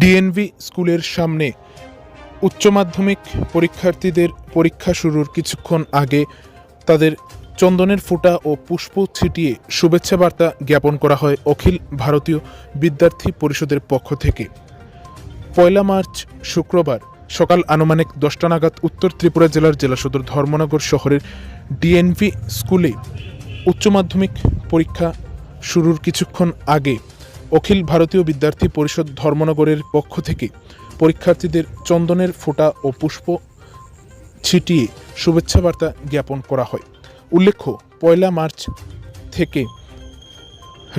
DNV স্কুলের সামনে উচ্চ মাধ্যমিক পরীক্ষার্থীদের পরীক্ষা শুরুর কিছুক্ষণ আগে তাদের চন্দনের ফোঁটা ও পুষ্প ছিটিয়ে শুভেচ্ছা বার্তা জ্ঞাপন করা হয় অখিল ভারতীয় বিদ্যার্থী পরিষদের পক্ষ থেকে। পয়লা মার্চ, শুক্রবার, সকাল আনুমানিক দশটা নাগাদ উত্তর ত্রিপুরা জেলার জেলা সদর ধর্মনগর শহরের ডিএনভি স্কুলে উচ্চ মাধ্যমিক পরীক্ষা শুরুর কিছুক্ষণ আগে অখিল ভারতীয় বিদ্যার্থী পরিষদ ধর্মনগরের পক্ষ থেকে পরীক্ষার্থীদের চন্দনের ফোঁটা ও পুষ্প ছিটিয়ে শুভেচ্ছা বার্তা জ্ঞাপন করা হয়। উল্লেখ্য, পয়লা মার্চ থেকে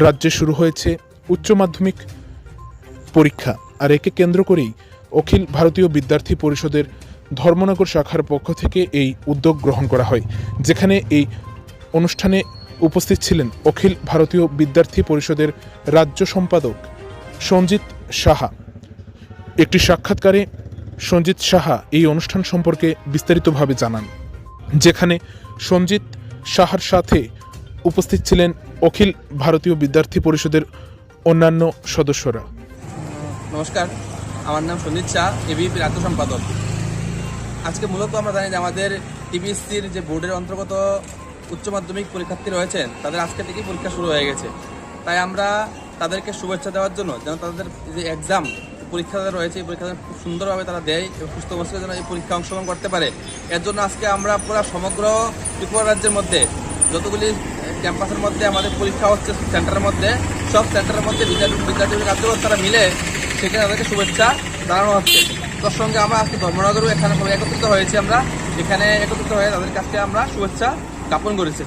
রাজ্যে শুরু হয়েছে উচ্চ মাধ্যমিক পরীক্ষা, আর একে কেন্দ্র করেই অখিল ভারতীয় বিদ্যার্থী পরিষদের ধর্মনগর শাখার পক্ষ থেকে এই উদ্যোগ গ্রহণ করা হয়, যেখানে এই অনুষ্ঠানে উপস্থিত ছিলেন অখিল ভারতীয় বিদ্যার্থী পরিষদের রাজ্য সম্পাদক সঞ্জিত সাহা। একটি সাক্ষাৎকারে সঞ্জিত সাহা এই অনুষ্ঠান সম্পর্কে বিস্তারিতভাবে জানান, যেখানে সঞ্জিত সাহার সাথে উপস্থিত ছিলেন অখিল ভারতীয় বিদ্যার্থী পরিষদের অন্যান্য সদস্যরা। নমস্কার, আমার নাম সঞ্জিত শাহ এবিপি রাজ্য সম্পাদক। আজকে মূলত আমরা জানি যে আমাদের টিবিএসসির যে বোর্ডের অন্তর্গত উচ্চ মাধ্যমিক পরীক্ষার্থী রয়েছেন, তাদের আজকে থেকেই পরীক্ষা শুরু হয়ে গেছে। তাই আমরা তাদেরকে শুভেচ্ছা দেওয়ার জন্য যেন তাদের যে এক্সাম পরীক্ষা রয়েছে, এই পরীক্ষা খুব সুন্দরভাবে তারা দেয় এবং সুস্থ মস্তিষ্কে যেন এই পরীক্ষা অংশগ্রহণ করতে পারে। এর জন্য আজকে আমরা পুরো সমগ্র ত্রিপুরা রাজ্যের মধ্যে, যতগুলি ক্যাম্পাসের মধ্যে আমাদের পরীক্ষা হচ্ছে, সেন্টারের মধ্যে, সব সেন্টারের মধ্যে বিদ্যার্থী বিদ্যার্থী কার্যকর্তারা মিলে সেখানে তাদেরকে শুভেচ্ছা জানানো হচ্ছে। তার সঙ্গে আমরা আজকে ধর্মনগরও এখানে সবাই একত্রিত হয়েছি আমরা। এখানে একত্রিত হয়ে তাদের কাছে আমরা শুভেচ্ছা জ্ঞাপন করেছি।